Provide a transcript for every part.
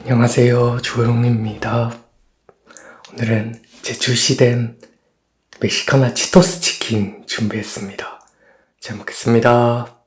안녕하세요. 조용입니다. 오늘은 제 출시된 멕시카나 치토스 치킨 준비했습니다. 잘 먹겠습니다.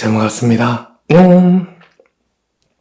잘 먹었습니다. 음.